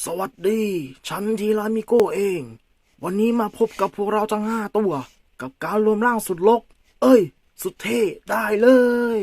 สวัสดี ฉันทีรามิโก้เอง วันนี้มาพบกับพวกเราทั้งห้าตัว กับการรวมร่างสุดลก เอ้ย สุดเท่ได้เลย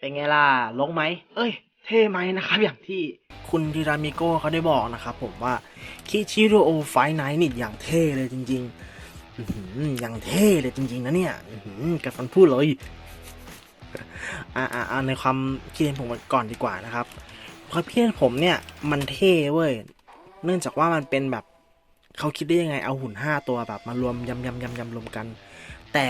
เป็นไงล่ะลงไหม เอ้ย เท่ไหมนะครับ อย่างที่คุณทีรามิโก้เขาได้บอกนะครับผมว่าคิชิโรโอไฟไนท์นี่อย่างเท่เลยจริงๆอื้อย่างเท่เลยจริง ๆ นะเนี่ยกับฟันพูดเลยอ่าอ่าอ่าในความคิดเห็นผมก่อนดีกว่านะครับความคิดเห็นผมเนี่ยมันเท่เว้ย เนื่องจากว่ามันเป็นแบบเขาคิดได้ยังไงเอาหุ่นห้าตัวแบบมารวมยำยำยำยำรวมกัน แต่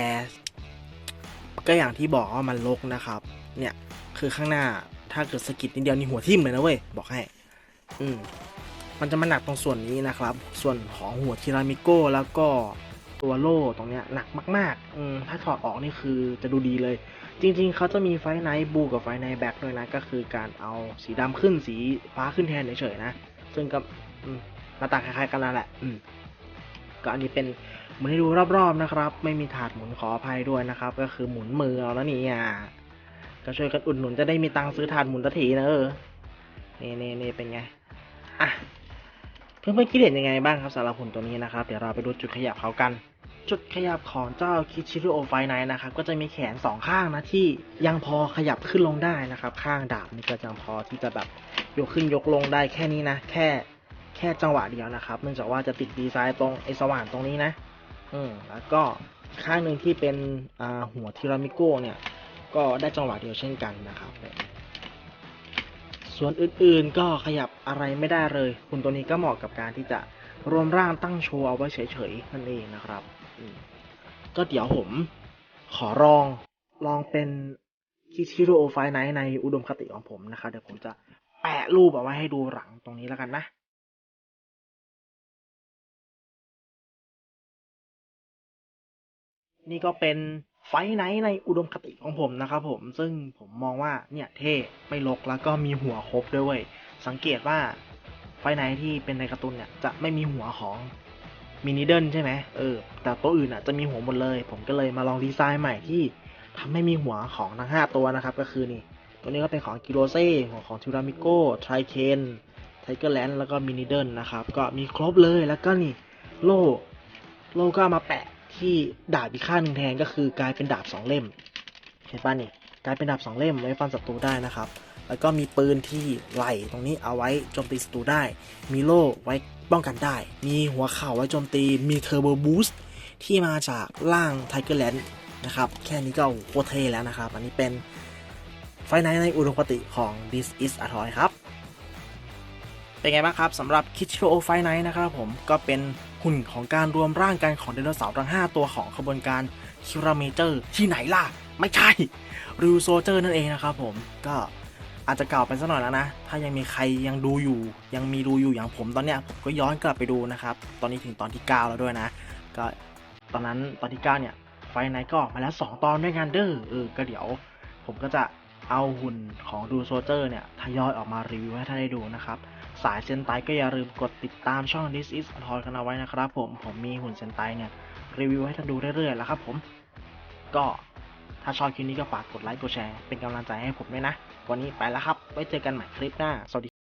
ก็อย่างที่บอกว่ามันลกนะครับ เนี่ย คือข้างหน้าถ้าเกิดสะกิดนิดเดียวนี่หัวทิ่มเลยนะเว้ย บอกให้ อืมมันจะมาหนักตรงส่วนนี้นะครับ ส่วนของหัวทีรามิโก้แล้วก็ตัวโล่ตรงเนี้ยหนักมากๆอืมถ้าถอดออกนี่คือจะดูดีเลย จริง ๆเขาจะมีไฟไนท์บูกับไฟไนท์แบ็กด้วยนะ ก็คือการเอาสีดำขึ้นสีฟ้าขึ้นแทนเฉยๆนะ ซึ่งก็มหน้าตาคล้ายๆกันนั่นแหละ อืมก็อันนี้เป็นหมุนให้ดูรอบๆนะครับ ไม่มีถาดหมุนขออภัยด้วยนะครับ ก็คือหมุนมือเอาแล้วนี่อะ ก็ช่วยกันอุดหนุนจะได้มีตังค์ซื้อถ่านหมุนตะถีนะเออนี่นี่นี่เป็นไงอะเพื่อนๆคิดเห็นยังไงบ้างครับสำหรับหุ่นตัวนี้นะครับ เดี๋ยวเราไปดูจุดขยับเขากัน จุดขยับของเจ้าคิชิรุโอไฟไนนะครับ ก็จะมีแขนสองข้างนะที่ยังพอขยับขึ้นลงได้นะครับ ข้างดาบนี่ก็ยังพอที่จะแบบยกขึ้นยกลงได้แค่นี้นะ แค่แค่จังหวะเดียวนะครับ เนื่องจากว่าจะติดดีไซน์ตรงไอสว่านตรงนี้นะ อืมแล้วก็ข้างหนึ่งที่เป็นหัวทีรามิโก้เนี่ย ก็ได้จังหวะเดียวเช่นกันนะครับส่วนอื่นๆก็ขยับอะไรไม่ได้เลยคุณตัวนี้ก็เหมาะกับการที่จะรวมร่างตั้งโชว์เอาไว้เฉยๆนั่นเองนะครับก็เดี๋ยวผมขอลองลองเป็นคิชิโรไฟไนในอุดมคติของผมนะครับเดี๋ยวผมจะแปะรูปเอาไว้ให้ดูหลังตรงนี้แล้วกันนะนี่ก็เป็น ไฟไนท์ในอุดมคติของผมนะครับผมซึ่งผมมองว่าเนี่ยเท่ไม่ลกแล้วก็มีหัวครบด้วยเวย สังเกตว่าไฟไนท์ที่เป็นในการ์ตูนเนี่ยจะไม่มีหัวของมินิเดิลใช่ไหมเออแต่ตัวอื่นอะจะมีหัวหมดเลย ผมก็เลยมาลองดีไซน์ใหม่ที่ทำให้มีหัวของทั้ง 5 ตัวนะครับ ก็คือนี่ตัวนี้ก็เป็นของกิโรเซ่หัวของทูรามิโก้ไทรเคนไทเกอร์แลนด์แล้วก็มินิเดิลนะครับ ก็มีครบเลยแล้วก็นี่โล่โล่ก็เอามาแปะ ที่ดาบอีกข้างหนึ่งแทนก็คือกลายเป็นดาบสองเล่ม เห็นป่ะนี่กลายเป็นดาบสองเล่มไว้ฟันศัตรูได้นะครับ แล้วก็มีปืนที่ไหล่ตรงนี้เอาไว้โจมตีศัตรูได้ มีโล่ไว้ป้องกันได้ มีหัวเข่าไว้โจมตี มีเทอร์โบบูสต์ที่มาจากล่างไทเกอร์แลนด์นะครับ แค่นี้ก็โคตรเท่แล้วนะครับ อันนี้เป็นไฟไนท์ในอุดมคติของ This is a Toy ครับ เป็นไงบ้างครับสำหรับคิ c โ o ไฟไนท์นะครับผมก็เป็นหุ่นของการรวมร่างกันของไดโนเสาร์ทั้ง 5 ตัวของขบวนการคิราเมเจอร์ที่ไหนล่ะ ไม่ใช่ริวโซเจอร์นั่นเองนะครับผมก็อาจจะเก่าไปสักหน่อยแล้วนะ ถ้ายังมีใครยังดูอยู่ ยังมีดูอยู่อย่างผมตอนเนี้ยผมก็ย้อนกลับไปดูนะครับ ตอนนี้ถึงตอนที่ 9 แล้วด้วยนะ ก็ตอนนั้นตอนที่ 9 เนี่ย ไฟไนท์ก็ออกมาแล้ว 2 ตอนด้วยกันเด้อเออก็เดี๋ยว ผมก็จะเอาหุ่นของดูโซเจอร์เนี่ยทยอยออกมารีวิวให้ท่านได้ดูนะครับ สายเซนไตก็อย่าลืมกดติดตามช่อง This is a Toy กันเอาไว้นะครับผมผมมีหุ่นเซนไตเนี่ย รีวิวให้ท่านดูเรื่อยๆแล้วครับผมก็ถ้าชอบคลิปนี้ก็ฝากกดไลค์กดแชร์เป็นกำลังใจให้ผมด้วยนะ วันนี้ไปแล้วครับ ไว้เจอกันใหม่คลิปหน้า สวัสดี